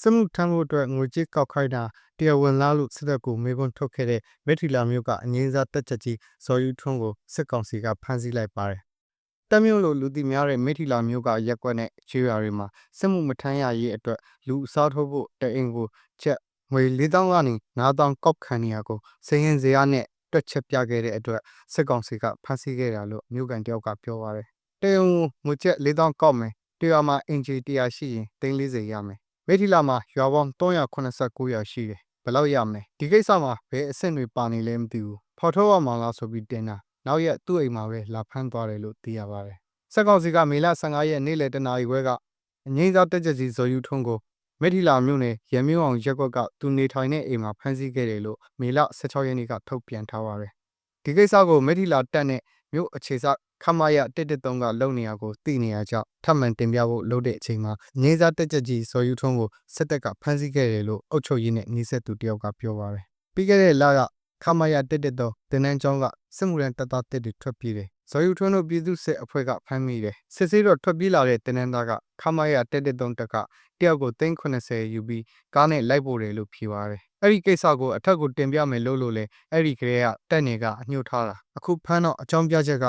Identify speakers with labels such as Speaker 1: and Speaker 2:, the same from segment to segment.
Speaker 1: စစ်မှုထမ်းဖို့အတွက်ငွေကြေးကောက်ခိုင်းတာတရားဝင်လားလို့စစ်တပ်ကိုမေးခွန်းထုတ်ခဲ့တဲ့မိထီလာမျိုးကအငင်းစားတက်ချက်ကြီးဇော်ယူထွန်းကိုစစ်ကောင်စီကဖမ်းဆီးလိုက်ပါတယ်။တက်မျိုးလိုလူသိများတဲ့မိထီလာမျိုးကရက်ကွက်နဲ့ချေးရွာတွေမှာစစ်မှုမထမ်းရရေးအတွက်လူအစားထိုးဖို့တအင်ကိုချက်ငွေ4000ကနေ9000ကောက်ခံနေရကိုစရင်စရာနဲ့တွက်ချက်ပြခဲ့တဲ့အတွက်စစ်ကောင်စီကဖမ်းဆီးခဲ့တာလို့မြို့ကန်တယောက်ကပြောပါတယ်။တအင်ကိုငွေချက်4000ကောက်မယ်တရွာမှာအင်ဂျီ100ရှိရင်340ရမယ် မိထီလာမှာရွာပေါင်း389ရွာရှိတယ်ဘယ်လောက်ရမလဲဒီကိစ္စမှာဘယ်အဆင့်တွေပါနေလဲမသိဘူးဖော်ထုတ်ရမှာလားဆိုပြီးတင်တာနောက်ရက်သူ့အိမ်မှာပဲလာဖမ်းသွားတယ်လို့သိရပါတယ်စက်ကောင်စီကမေလ15ရက်နေ့လယ်တနာရီခွဲကအငိမ့်စားတက်ကြစီဇော်ယူထွန်းကိုမိထီလာမြို့နယ်ရမျိုးအောင်ရက်ကွက်ကသူနေထိုင်တဲ့အိမ်မှာဖမ်းဆီးခဲ့တယ်လို့မေလ16ရက်နေ့ကထုတ်ပြန်ထားပါတယ်ဒီကိစ္စကိုမိထီလာတက်နဲ့ မြို့အခြေစခမရ113ကလုံနေရကိုသိနေရကြောင်းထပ်မံတင်ပြဖို့လုပ်တဲ့အချိန်မှာငင်းစားတက်ကြကြီးဇော်ယူထွန်းကိုစစ်တပ်ကဖမ်းဆီးခဲ့တယ်လို့အုပ်ချုပ်ရေးနဲ့နှိစက်သူတယောက်ကပြောပါတယ်။ပြီးခဲ့တဲ့လကခမရ113တင်နန်းကျောင်းကစစ်မှုရန်တပ်သားတစ်တွေထွက်ပြေးတယ်။ ဇော်ယူထွန်းတို့ပြည်သူ့စစ်အဖွဲ့ကဖမ်းမိတယ်။စစ်စေးတော့ထွက်ပြေးလာတဲ့တင်နန်းသားကခမရ113တက်ကတယောက်ကို380ယူပြီးကားနဲ့လိုက်ပို့တယ်လို့ဖြေပါတယ်။အဲ့ဒီကိစ္စကိုအထက်ကိုတင်ပြမယ်လို့လို့လေအဲ့ဒီကလေးကတက်နေကအညှို့ထားတာအခုဖမ်းတော့အကြောင်းပြချက်က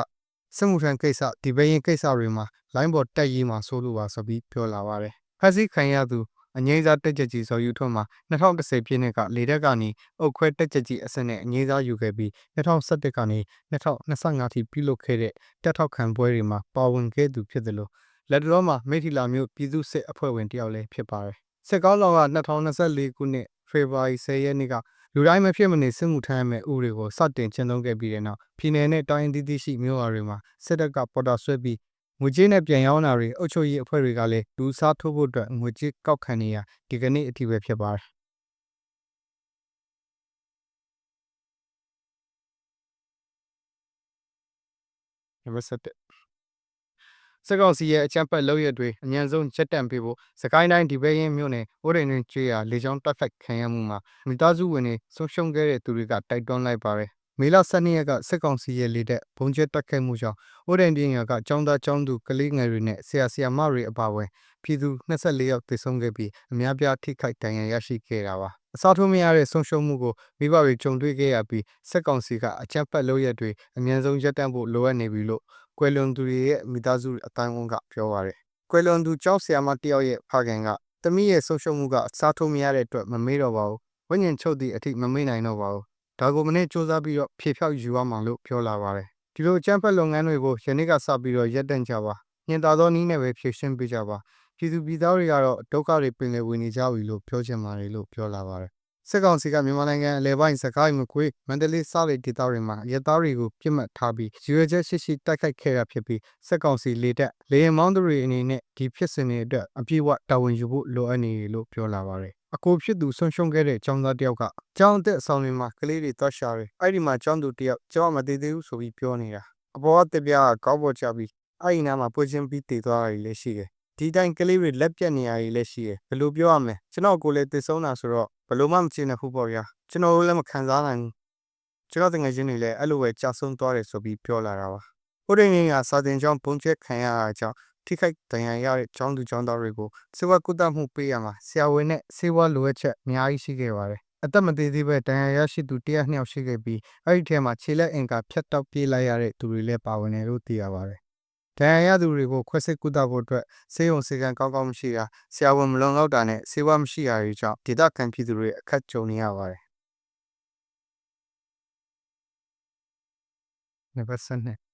Speaker 1: စစ်မှုထမ်းကိစ္စဒီဘရင်ကိစ္စတွေမှာလိုင်းပေါ်တက်ရေးမှာဆိုလို့ပါဆိုပြီးပြောလာပါတယ်ဖက်စီခံရသူ အငိမ့်စားတက်ချက်ကြီးဇော်ယူထွန်းမှာ2010ပြည့်နှစ်ကလေတက်ကနေအုတ်ခွဲတက်ချက်ကြီးအစနဲ့အငိမ့်စားယူခဲ့ပြီး2011ကနေ2025ထိပြုလုပ်ခဲ့တဲ့တက်ထောက်ခံပွဲတွေမှာပါဝင်ခဲ့သူဖြစ်တယ်လို့လက်တော်မှာမိထီလာမျိုးပြည်သူစစ်အဖွဲ့ဝင်တယောက်လည်းဖြစ်ပါတယ်စစ်ကောင်းလောင်က2024ခုနှစ်ဖေဖော်ဝါရီ10ရက်နေ့ကလူတိုင်းမဖြစ်မနေစစ်မှုထမ်းရမယ့်ဥပဒေကိုစတင်ကျင့်သုံးခဲ့ပြီးတဲ့နောက်ပြည်내နဲ့တိုင်းရင်းသီးသီးရှိမြို့ရွာတွေမှာစစ်တပ်ကပေါ်တာဆွဲပြီး ငွေကြေးနဲ့ပြန်ရောင်းတာတွေအုပ်ချုပ်ရေးအဖွဲ့တွေကလည်းလူစားထိုးဖို့အတွက်ငွေကြေးကောက်ခံနေရဒီကနေ့အထိပဲဖြစ်ပါတယ်နံပါတ်7စက်ကောင်စီရဲ့အကြမ်းဖက်လုပ်ရက်တွေအញ្ញံဆုံးချက်တန့်ပေးဖို့စကိုင်းတိုင်းဒီပဲရင်မြို့နယ်ဥဒိန်တွင်ကျွေးရလေကြောင်းတက်ဖိုက်ခံရမှုမှာမိသားစုဝင်တွေဆုံးရှုံးခဲ့တဲ့သူတွေကတိုက်တွန်းလိုက်ပါတယ် မေလ12ရက်ကစစ်ကောင်စီရဲ့လေတပ်ဘုံကျဲတက်ခိုက်မှုကြောင့်ဥဒိန်ပြည်နယ်ကចောင်းသားចောင်းသူကလေးငယ်တွေနဲ့ဆရာဆရာမတွေအပါအဝင်ပြည်သူ24ယောက်သေဆုံးခဲ့ပြီးအများပြားထိခိုက်ဒဏ်ရာရရှိခဲ့တာပါအစားထိုးမရတဲ့ဆုံးရှုံးမှုကိုမိဘတွေကြုံတွေ့ခဲ့ရပြီးစစ်ကောင်စီကအကြမ်းဖက်လုပ်ရက်တွေအများဆုံးရပ်တန့်ဖို့လိုအပ်နေပြီလို့ကွယ်လွန်သူတွေရဲ့မိသားစုအတိုင်းအဝန်ကပြောပါရယ်ကွယ်လွန်သူကျောင်းဆရာမတယောက်ရဲ့ဖခင်ကတမီးရဲ့ဆုံးရှုံးမှုကအစားထိုးမရတဲ့အတွက်မမေ့တော့ပါဘူးဝိညာဉ်ချုပ်သည့်အထိမမေ့နိုင်တော့ပါဘူး ဒါကိုမနေ့စူးစမ်းပြီးတော့ဖြေဖြောက်ယူရမှာလို့ပြောလာပါတယ်ဒီလိုအကြမ်းဖက်လုပ်ငန်းတွေကိုယနေ့ကစပြီးတော့ရပ်တန့်ကြပါညင်သာသောနည်းနဲ့ပဲဖြေရှင်းပေးကြပါပြည်သူပြည်သားတွေကတော့ဒုက္ခတွေပင်လယ်ဝင်နေကြပြီလို့ပြောချင်ပါတယ်လို့ပြောလာပါတယ်စစ်ကောင်စီကမြန်မာနိုင်ငံအလဲပိုင်းစကိုင်းမကွေးမန္တလေးစတဲ့ဒေသတွေမှာရဲသားတွေကိုပြစ်မှတ်ထားပြီးရွေချက်ရှိရှိတိုက်ခိုက်ခဲ့တာဖြစ်ပြီးစစ်ကောင်စီလေတပ်လေယာဉ်မောင်းသူတွေအနေနဲ့ဒီဖြစ်စဉ်တွေအတွက်အပြည့်အဝတာဝန်ယူဖို့လိုအပ်နေတယ်လို့ပြောလာပါတယ် အကိုဖြစ်သူဆုံးရှုံးခဲ့တဲ့ကျောင်းသားတယောက်ကကျောင်းအသက်အဆောင်တွေမှာကလေးတွေသွားရှာတယ်အဲ့ဒီမှာကျောင်းသူတယောက်ကျောင်းမသေးသေးဘူးဆိုပြီးပြောနေတာအပေါ်ကတပြားကကောက်ပေါ်ချပြီးအဲ့ဒီနားမှာပွေချင်းပြီးတည်သွားတာကြီးလည်းရှိတယ်ဒီတိုင်းကလေးတွေလက်ပြတ်နေရကြီးလည်းရှိတယ်ဘယ်လိုပြောရမလဲကျွန်တော်ကိုလည်းတည်ဆုံးတာဆိုတော့ဘယ်လိုမှမချင်တဲ့ခုပေါ့ဗျာကျွန်တော်လည်းမခံစားနိုင်ဘူးကျွန်တော်တငယ်ချင်းတွေလည်းအဲ့လိုပဲကြာဆုံးသွားတယ်ဆိုပြီးပြောလာတာပါဟိုဒီနေ့ကစာတင်ကျောင်းပုံချက်ခံရတာကြောင့် ထိခိုက်ဒဏ်ရာရတဲ့ကျောင်းသူကျောင်းသားတွေကိုစေဝါကုသမှုပေးရမှာဆရာဝန်နဲ့စေဝါလိုအပ်ချက်အများကြီးရှိခဲ့ပါတယ်အသက်မသေးသေးပဲဒဏ်ရာရရှိသူတယောက်နှစ်ယောက်ရှိခဲ့ပြီးအဲ့ဒီထဲမှာခြေလက်အင်္ကာဖြတ်တောက်ပြေးလိုက်ရတဲ့သူတွေလည်းပါဝင်တယ်လို့သိရပါတယ်ဒဏ်ရာရသူတွေကိုခွဲစိတ်ကုသဖို့အတွက်ဆေးရုံဆေးကန်းကောင်းကောင်းမရှိတာဆရာဝန်မလုံလောက်တာနဲ့ဆေးဝါးမရှိတာတွေကြောင့်ဒေသခံပြည်သူတွေအခက်ကြုံနေရပါတယ်။နံပါတ်7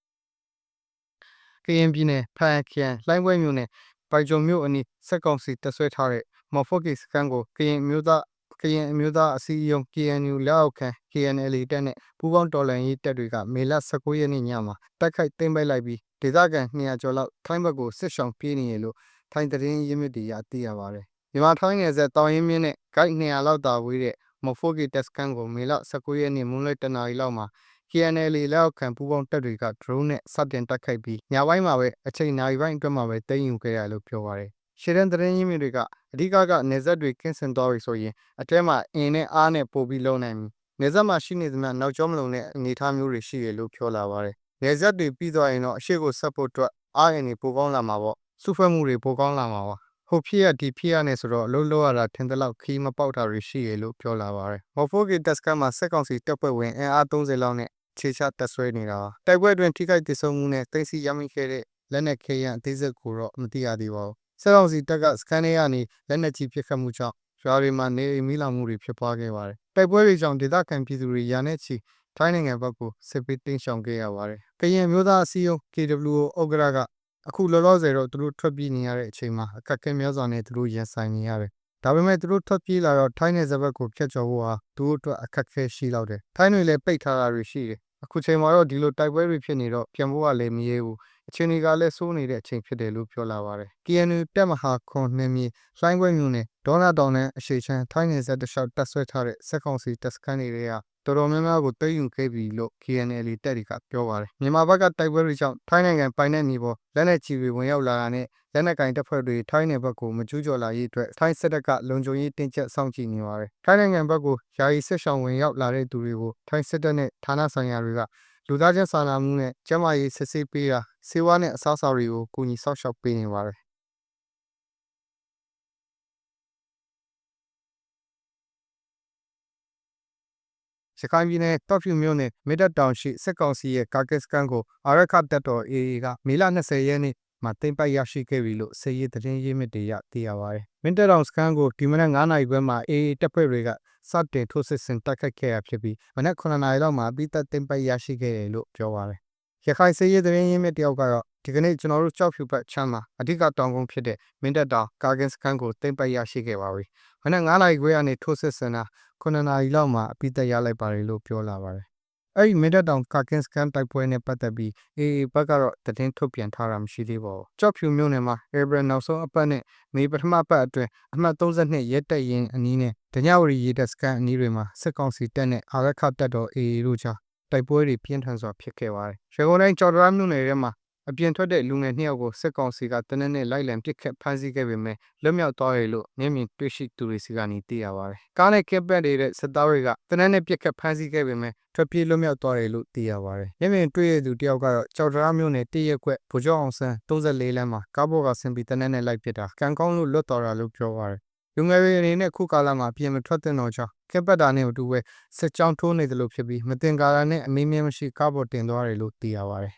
Speaker 1: ကရင်ပြည်နယ်ဖန်ခရိုင်လှိုင်းပွဲမြို့နယ်ပိုင်ကြုံမြို့အနီးစက်ကောင်စီတဆွဲထားတဲ့မော်ဖော့ကီစကန်ကိုကရင်မျိုးသားကရင်အမျိုးသားအစည်းအရုံး KNU လက်အောက်ခံ KNL တပ်နဲ့ပူးပေါင်းတော်လှန်ရေးတပ်တွေကမေလ19ရက်နေ့ညမှာတိုက်ခိုက်သိမ်းပိုက်လိုက်ပြီးဒေသခံ200ကျော်လောက်ထိုင်းဘက်ကိုစစ်ဆောင်ပြေးနေရလို့ထိုင်းတရင်ရင်းမြစ်တွေရသိရပါတယ်။မြန်မာထိုင်းနယ်စပ်တောင်ရင်းမြစ်နဲ့ဂိုက်200လောက်တာဝေးတဲ့မော်ဖိုဂီတက်စကန်ကိုမေလ19ရက်နေ့မွန်းလွဲတနာရီလောက်မှာ KNL လက်အောက်ခံပူးပေါင်းတပ်တွေက drone နဲ့စတင်တိုက်ခိုက်ပြီး ညပိုင်းမှာပဲအချိန်နာရီပိုင်းအတွင်းမှာပဲသိမ်းယူခဲ့ရလို့ပြောပါတယ်။ရှေ့တန်းသတင်းရင်းမြစ်တွေကအဓိကကနေဆက်တွေကင်းစင်သွားပြီဆိုရင်အတဲမှာအင်းနဲ့အားနဲ့ပို့ပြီးလုံနိုင်ပြီ။နေဆက်မှာရှိနေသမျှနောက်ကျောမလုံတဲ့အနေအထားမျိုးတွေရှိရလို့ပြောလာပါတယ်။နေဆက်တွေပြီးသွားရင်တော့အရှိကိုဆက်ဖို့အတွက်အားရင်တွေပိုကောင်းလာမှာပေါ့။စုဖွဲ့မှုတွေပိုကောင်းလာမှာပါ ဟိုဖြစ်ရဒီဖြစ်ရနဲ့ဆိုတော့အလုံးလုံးရတာထင်တယ်လို့ခီးမပေါက်တာတွေရှိရလို့ပြောလာပါတယ်။မော်ဖိုဂီတက်စကန်မှာစက်ကောင်စီတပ်ဖွဲ့ဝင်အင်အား30လောက်နဲ့ခြေချတက်ဆွဲနေတာပါ။တိုက်ပွဲအတွင်းထိခိုက်ဒေဆုံးမှုနဲ့တိုက်စီရမိခဲ့တဲ့လက်နက်ခဲယံအသေးစိတ်ကိုတော့မသိရသေးပါဘူး။စက်ကောင်စီတပ်ကစကန်ထဲကနေလက်နက်ကြီးပစ်ခတ်မှုကြောင့်ရွာတွေမှာနေအိမ်မိလောင်မှုတွေဖြစ်ပွားခဲ့ပါတယ်။တိုက်ပွဲတွေကြောင့်ဒေသခံပြည်သူတွေရာနဲ့ချီထိုင်းနိုင်ငံဘက်ကိုစစ်ပေးတင်းရှောင်ခဲ့ရပါတယ်။ကရင်မျိုးသားအစည်းအရုံး KWO ဥက္ကရာက အခုလောလောဆယ်တော့သူတို့ထွက်ပြေးနေရတဲ့အချိန်မှာအခက်အခဲများစွာနဲ့သူတို့ရင်ဆိုင်နေရတယ်။ဒါပေမဲ့သူတို့ထွက်ပြေးလာတော့ထိုင်းနယ်စပ်ဘက်ကိုဖျက်ချော်ဖို့ဟာသူတို့အတွက်အခက်အခဲရှိလောက်တယ်။ထိုင်းတွေလည်းပိတ်ထားတာတွေရှိတယ်။အခုချိန်မှာတော့ဒီလိုတိုက်ပွဲတွေဖြစ်နေတော့ပြန်ဖို့ကလည်းမရဲဘူး။အချိန်တွေကလည်းစိုးနေတဲ့အချိန်ဖြစ်တယ်လို့ပြောလာပါတယ်။ KNU တက်မဟာခွန်နှင်းမြေလှိုင်းခွဲမျိုးနဲ့ဒေါနာတောင်နဲ့အရှိချမ်းထိုင်းနယ်စပ်တလျှောက်တက်ဆွဲထားတဲ့စက်ကောင်စီတပ်စခန်းတွေက တော်တော်များများကိုသိမ်းယူခဲ့ပြီလို့ KNL တပ်တွေကပြောပါတယ်မြန်မာဘက်ကတိုက်ပွဲတွေကြောင့်ထိုင်းနိုင်ငံပိုင်တဲ့မြေပေါ်လက်နက်ကြီးတွေဝင်ရောက်လာတာနဲ့လက်နက်ကင်တပ်ဖွဲ့တွေထိုင်းနယ်ဘက်ကိုမကျူးကျော်လာရေးအတွက်ထိုင်းစစ်တပ်ကလုံခြုံရေးတင်းကျပ်စောင့်ကြည့်နေပါတယ်ထိုင်းနိုင်ငံဘက်ကိုယာယီစစ်ဆောင်ဝင်ရောက်လာတဲ့သူတွေကိုထိုင်းစစ်တပ်နဲ့ဌာနဆိုင်ရာတွေကလူသားချင်းစာနာမှုနဲ့ကျန်းမာရေးစစ်ဆေးပေးတာစေဝါနဲ့အစားအစာတွေကိုကူညီဆောက်ရှောက်ပေးနေပါတယ် ရခိုင်ပြည်နယ်တော့ဖြူမြို့နယ်မစ်တပ်တောင်ရှိစစ်ကောင်စီရဲ့ကာကစ္စကန်ကိုအာရခတပ်တော် AA ကမေလ20ရက်နေ့မှာတင်ပိုက်ရရှိခဲ့ပြီလို့စစ်ရေးသတင်းရင်းမြစ်တွေရသိရပါတယ်။မင်းတပ်တောင်စကန်ကိုဒီမနက်9နာရီခွဲမှာ AA တပ်ဖွဲ့တွေကစတင်ထိုးစစ်ဆင်တိုက်ခိုက်ခဲ့ရဖြစ်ပြီးမနက်9နာရီလောက်မှာပြီးသက်တင်ပိုက်ရရှိခဲ့တယ်လို့ပြောပါတယ်။ရခိုင်စစ်ရေးသတင်းရင်းမြစ်တယောက်ကတော့ ဒီကနေ့ကျွန်တော်တို့ကြောက်ဖြူဘက်ချမ်းမှာအဓိကတောင်ကုန်းဖြစ်တဲ့မင်းတပ်တောင်ကာကင်စကန်ကိုတင်ပိုက်ရရှိခဲ့ပါပြီ။မနက်9နာရီခွဲကနေထိုးစစ်ဆင်တာ9နာရီလောက်မှာအပြီးသက်ရလိုက်ပါတယ်လို့ပြောလာပါတယ်။အဲ့ဒီမင်းတပ်တောင်ကာကင်စကန်တိုက်ပွဲနဲ့ပတ်သက်ပြီး AA ဘက်ကတော့တည်င်းထုတ်ပြန်ထားတာမရှိသေးပါဘူး။ကြောက်ဖြူမြို့နယ်မှာ April နောက်ဆုံးအပတ်နဲ့မေပထမပတ်အတွင်းအမှတ်32ရဲတပ်ရင်းအနီးနဲ့ဒညဝရီရေတပ်စကန်အနီးတွေမှာစစ်ကောင်စီတပ်နဲ့အာရခတပ်တော် AA တို့ကြားတိုက်ပွဲတွေပြင်းထန်စွာဖြစ်ခဲ့ပါတယ်။ရန်ကုန်တိုင်းကြော်တရမြို့နယ်ထဲမှာ အပြင်ထွက်တဲ့လူငယ်နှစ်ယောက်ကိုစစ်ကောင်စီကတနက်နေ့လိုက်လံပစ်ခတ်ဖမ်းဆီးခဲ့ပေမဲ့လွတ်မြောက်သွားရလို့မျက်မြင်တွေ့ရှိသူတွေစီကနေသိရပါတယ်။ကားနဲ့ကက်ပတ်နေတဲ့စစ်သားတွေကတနက်နေ့ပစ်ခတ်ဖမ်းဆီးခဲ့ပေမဲ့ထွက်ပြေးလွတ်မြောက်သွားတယ်လို့သိရပါတယ်။မျက်မြင်တွေ့ရသူတယောက်ကတော့ကြော်တရမြို့နယ်တရက်ကွက်ဗိုလ်ချုပ်အောင်ဆန်း34လမ်းမှာကားပေါ်ကဆင်ပြီးတနက်နေ့လိုက်ပစ်တာကံကောင်းလို့လွတ်တော်တာလို့ပြောပါတယ်။လူငယ်တွေအနေနဲ့ခုကာလမှာပြင်မထွက်တဲ့တော့ကြောင့်ကက်ပတ်တာနဲ့အတူပဲစစ်ကြောင်းထိုးနေတယ်လို့ဖြစ်ပြီးမတင်ကားတာနဲ့အမင်းမြမရှိကားပေါ်တင်သွားတယ်လို့သိရပါတယ်